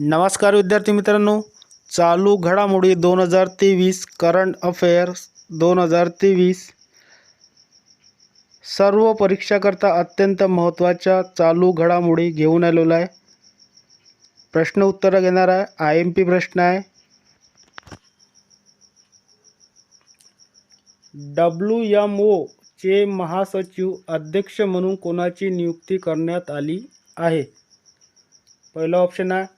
नमस्कार विद्यार्थी मित्रांनो. चालू घडामोडी दोन हजार तेवीस करंट अफेअर्स दोन हजार तेवीस. सर्व परीक्षाकरता अत्यंत महत्त्वाच्या चालू घडामोडी घेऊन आलेलो आहे. प्रश्न उत्तरं घेणार आहे. आय एम पी प्रश्न आहे. डब्ल्यू एम ओचे महासचिव अध्यक्ष म्हणून कोणाची नियुक्ती करण्यात आली आहे? पहिलं ऑप्शन आहे.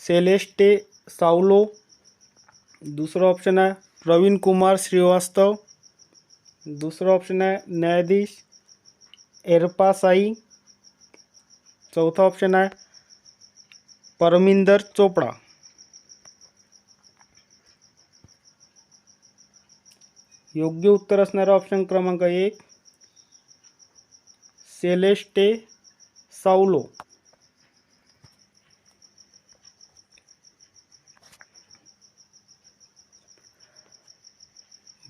सेलेस्टे सावलो दुसरं ऑप्शन आहे प्रवीण कुमार श्रीवास्तव. दुसरं ऑप्शन आहे न्यायाधीश एरपा साई. चौथा ऑप्शन आहे परमिंदर चोपडा. योग्य उत्तर असणारा ऑप्शन क्रमांक एक सेलेस्टे सावलो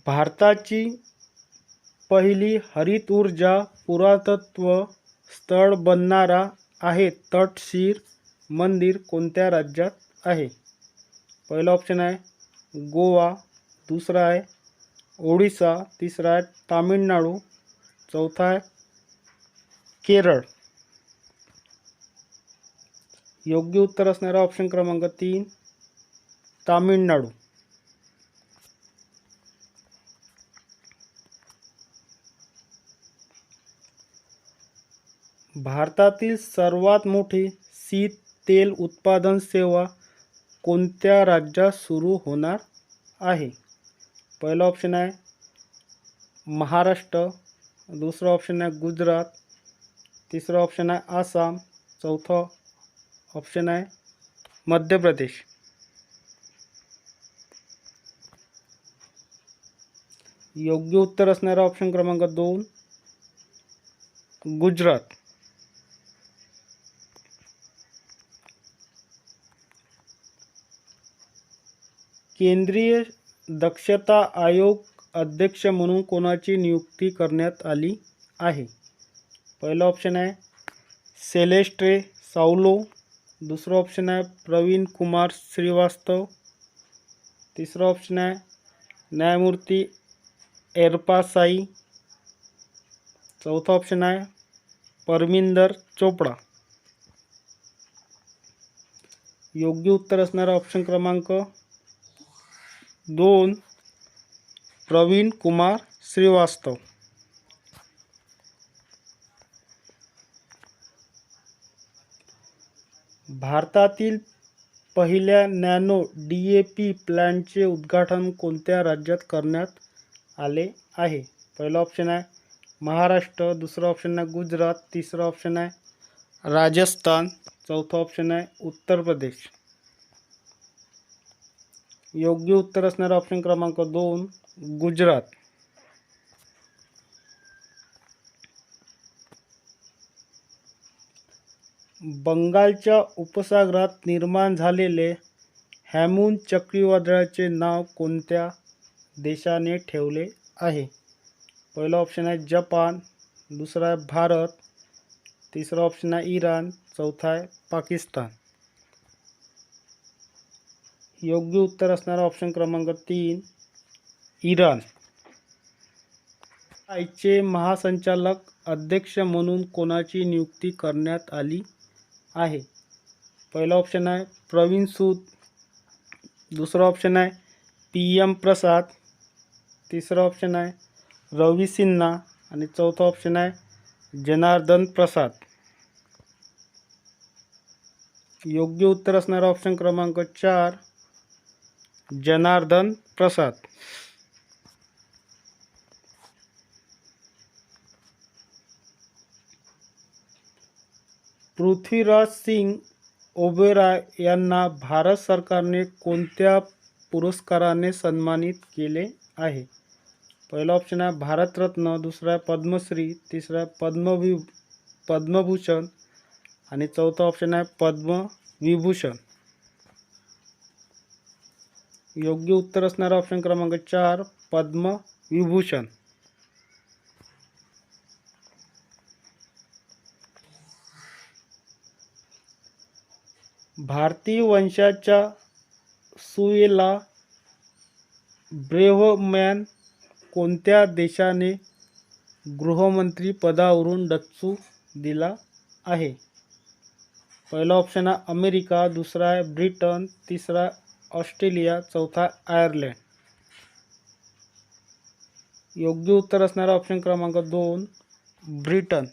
भारताची पहिली हरित ऊर्जा पुरातत्व स्थळ बनणारा आहे तटशीर मंदिर कोणत्या राज्यात आहे? पहिला ऑप्शन आहे गोवा दुसरा आहे ओडिसा तिसरा आहे तामिळनाडू चौथा आहे केरळ. योग्य उत्तर असणारा ऑप्शन क्रमांक तीन तामिळनाडू. भारतातील सर्वात मोठी शीत तेल उत्पादन सेवा कोणत्या राज्यात सुरू होणार आहे? पहिलं ऑप्शन आहे महाराष्ट्र दुसरं ऑप्शन आहे गुजरात तिसरं ऑप्शन आहे आसाम चौथा ऑप्शन आहे मध्य प्रदेश. योग्य उत्तर असणारा ऑप्शन क्रमांक दोन गुजरात. केंद्रीय दक्षता आयोग अध्यक्ष म्हणून कोणाची नियुक्ती करण्यात आली आहे? पहिलं ऑप्शन आहे सेलेस्ट्रे सावलो दुसरं ऑप्शन आहे प्रवीण कुमार श्रीवास्तव. तिसरं ऑप्शन आहे न्यायमूर्ती एरपा साई. चौथा ऑप्शन आहे परमिंदर चोपडा. योग्य उत्तर असणारा ऑप्शन क्रमांक दोन प्रवीण कुमार श्रीवास्तव. भारतातील पहिल्या नॅनो डी ए पी प्लॅनचे उद्घाटन कोणत्या राज्यात करण्यात आले आहे? पहिलं ऑप्शन आहे महाराष्ट्र दुसरं ऑप्शन आहे गुजरात तिसरं ऑप्शन आहे राजस्थान चौथं ऑप्शन आहे उत्तर प्रदेश. योग्य उत्तर असणारा ऑप्शन क्रमांक दोन गुजरात. बंगालच्या उपसागरात निर्माण झालेले हॅमून चक्रीवादळाचे नाव कोणत्या देशाने ठेवले आहे? पहिलं ऑप्शन आहे जपान दुसरा आहे भारत तिसरा ऑप्शन आहे इराण चौथा आहे पाकिस्तान. योग्य उत्तर असणारा ऑप्शन क्रमांक तीन इराण. आयचे महासंचालक अध्यक्ष म्हणून कोणाची नियुक्ती करण्यात आली आहे? पहिला ऑप्शन आहे प्रवीण सूद. दुसरा ऑप्शन आहे पी एम प्रसाद. तिसरा ऑप्शन आहे रवी सिन्हा. आणि चौथा ऑप्शन आहे जनार्दन प्रसाद. योग्य उत्तर असणारा ऑप्शन क्रमांक चार जनार्दन प्रसाद. पृथ्वीराज सिंग ओबेराय यांना भारत सरकारने कोणत्या पुरस्काराने सन्मानित केले आहे? पहिला ऑप्शन आहे भारतरत्न दुसरा आहे पद्मश्री तिसरा आहे पद्मवि पद्मभूषण आणि चौथा ऑप्शन आहे पद्मविभूषण. योग्य उत्तर असणारा ऑप्शन क्रमांक चार पद्मविभूषण भारतीय वंशाच्या सुएला ब्रेव्हमॅन कोणत्या देशाने गृहमंत्री पदावरून डच्चू दिला आहे? पहिला ऑप्शन आहे अमेरिका दुसरा आहे ब्रिटन तिसरा ऑस्ट्रेलिया चौथा आयर्लंड. योग्य उत्तर असणारा ऑप्शन क्रमांक दोन ब्रिटन.